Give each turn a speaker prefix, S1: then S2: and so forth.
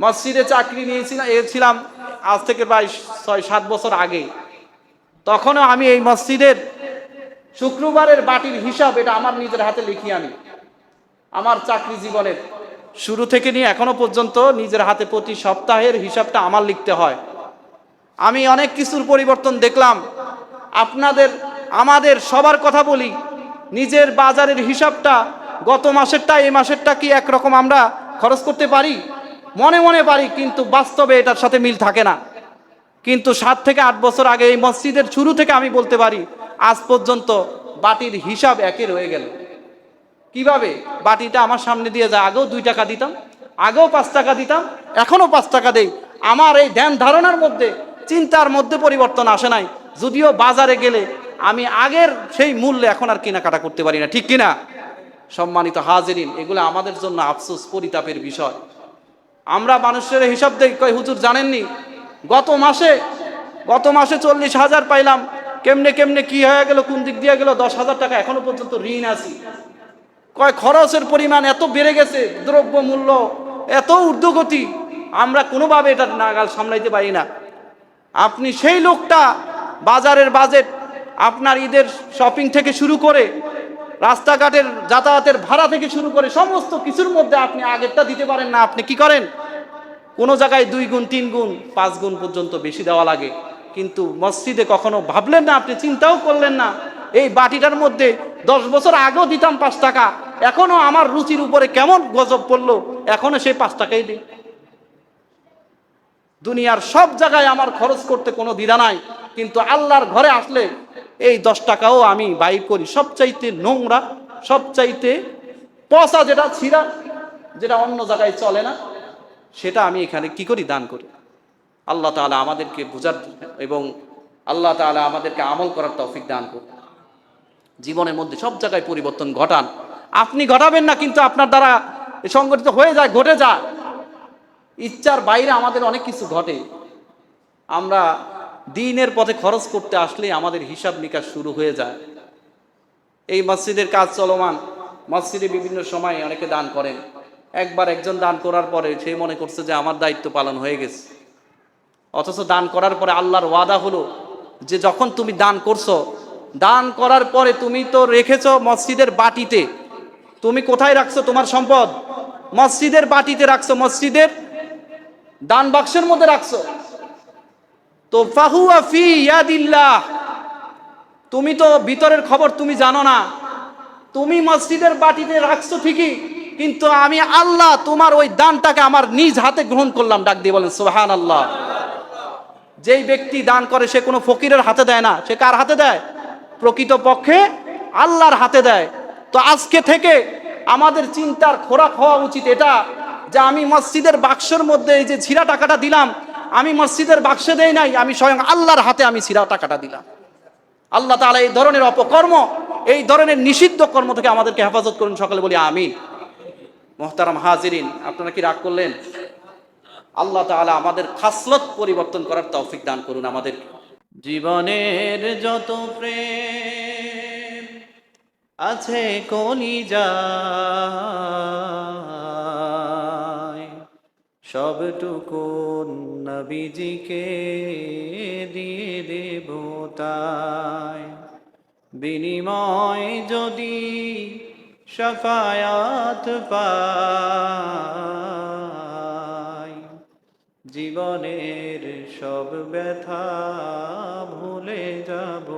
S1: মসজিদে চাকরি নিয়েছিলাম এছিলাম আজ থেকে প্রায় ছয়, সাত বছর আগে। তখনও আমি এই মসজিদের শুক্রবারের বাটির হিসাব এটা আমার নিজের হাতে লিখি আমি আমার চাকরি জীবনের শুরু থেকে নিয়ে এখনও পর্যন্ত নিজের হাতে প্রতি সপ্তাহের হিসাবটা আমার লিখতে হয়। আমি অনেক কিছুর পরিবর্তন দেখলাম। আপনাদের, আমাদের সবার কথা বলি, নিজের বাজারের হিসাবটা গত মাসেরটা, এই মাসেরটা কি একরকম আমরা খরচ করতে পারি? মনে মনে পারি, কিন্তু বাস্তবে এটার সাথে মিল থাকে না। কিন্তু সাত থেকে আট বছর আগে এই মসজিদের শুরু থেকে আমি বলতে পারি, আজ পর্যন্ত বাটির হিসাব একে রয়ে গেল। কীভাবে? বাটিটা আমার সামনে দিয়ে যায়, আগেও দুই টাকা দিতাম, আগেও পাঁচ টাকা দিতাম, এখনও পাঁচ টাকা দেই। আমার এই ধ্যান ধারণার মধ্যে, চিন্তার মধ্যে পরিবর্তন আসে নাই। যদিও বাজারে গেলে আমি আগের সেই মূল্যে এখন আর কেনাকাটা করতে পারি না, ঠিক কিনা? সম্মানিত হাজেরিন, এগুলো আমাদের জন্য আফসোস, পরিতাপের বিষয়। আমরা মানুষের হিসাব দেখি, কয়, হুজুর জানেননি? গত মাসে গত মাসে চল্লিশ হাজার পাইলাম। কেমনে কেমনে, কি হয়ে গেল, কোন দিক দিয়ে গেল? দশ হাজার টাকা এখনও পর্যন্ত ঋণ আছি। কয়, খরচের পরিমাণ এত বেড়ে গেছে, দ্রব্য মূল্য এত ঊর্ধ্বগতি, আমরা কোনোভাবে এটা নাগাল সামলাইতে পারি না। আপনি সেই লোকটা, বাজারের বাজেট, আপনার ঈদের শপিং থেকে শুরু করে রাস্তাঘাটের যাতায়াতের ভাড়া থেকে শুরু করে সমস্ত কিছুর মধ্যে আপনি আগেরটা দিতে পারেন না, আপনি কি করেন? কোনো জায়গায় দুই গুণ, তিন গুণ, পাঁচ গুণ পর্যন্ত বেশি দেওয়া লাগে। কিন্তু মসজিদে কখনো ভাবলেন না, আপনি চিন্তাও করলেন না, এই বাটিটার মধ্যে দশ বছর আগেও দিতাম পাঁচ টাকা, এখনও আমার রুচির উপরে কেমন গজব পড়ল, এখনও সেই পাঁচ টাকাই দিই দুনিয়ার সব জায়গায় আমার খরচ করতে কোনো দ্বিধা নাই, কিন্তু আল্লাহর ঘরে আসলে এই দশ টাকাও আমি বাইর করি। সবচাইতে নোংরা, সবচাইতে পচা যেটা ছিঁড়া, যেটা অন্য জায়গায় চলে না, সেটা আমি এখানে কি করি? দান করি। আল্লাহ তাআলা আমাদেরকে বুঝার এবং আল্লাহ তাআলা আমাদেরকে আমল করার তৌফিক দান করুন। জীবনের মধ্যে সব জায়গায় পরিবর্তন ঘটান। আপনি ঘটাবেন না, কিন্তু আপনার দ্বারা সংগঠিত হয়ে যায়, ঘটে যায়। ইচ্ছার বাইরে আমাদের অনেক কিছু ঘটে। আমরা দিনের পথে খরচ করতে আসলে আমাদের হিসাব নিকাশ শুরু হয়ে যায়। এই মসজিদের কাজ চলমান। মসজিদে বিভিন্ন সময় অনেকে দান করেন। একবার একজন দান করার পরে সে মনে করছে যে আমার দায়িত্ব পালন হয়ে গেছে। অথচ দান করার পরে আল্লাহর ওয়াদা হলো যে যখন তুমি দান করছ, দান করার পরে তুমি তো রেখেছো মসজিদের বাটিতে। তুমি কোথায় রাখছো তোমার সম্পদ? মসজিদের বাটিতে রাখছো, মসজিদের দান বাক্সের মধ্যে রাখছো। তো ফাহুয়া ফি ইয়াদিল্লাহ। তুমি তো ভিতরের খবর তুমি জানো না। তুমি মসজিদের বাটিতে রাখছো ঠিকই, কিন্তু আমি আল্লাহ তোমার ওই দানটাকে আমার নিজ হাতে গ্রহণ করলাম, ডাক দিয়ে বলেন সোহান আল্লাহ যেই ব্যক্তি দান করে, সে কোনো ফকিরের হাতে দেয় না। সে কার হাতে দেয়? প্রকৃত পক্ষে আল্লাহর হাতে দেয়। তো আজকে থেকে আমাদের চিন্তার খোরাক হওয়া উচিত এটা, যে আমি মসজিদের বাক্সর মধ্যে এই যে ছিঁড়া টাকাটা দিলাম আমি মসজিদের বাক্সে দেই নাই, আমি স্বয়ং আল্লাহর হাতে আমি সিরা টাকাটা দিলাম। আল্লাহ তাআলা এই ধরনের অপকর্ম, এই ধরনের নিষিদ্ধ কর্ম থেকে আমাদেরকে হেফাজত করুন, সকালে বলি আমি মোহতারাম হাজিরিন, আপনারা কি রাগ করলেন? আল্লাহ তাআলা আমাদের খাসলত পরিবর্তন করার তৌফিক দান করুন আমাদের। জীবনের যত প্রেম আছে কলিজা সবটুকু নবীজিকে দিয়ে দেব তাই। বিনিময় যদি সফায়াত জীবনের সব ব্যথা ভুলে যাব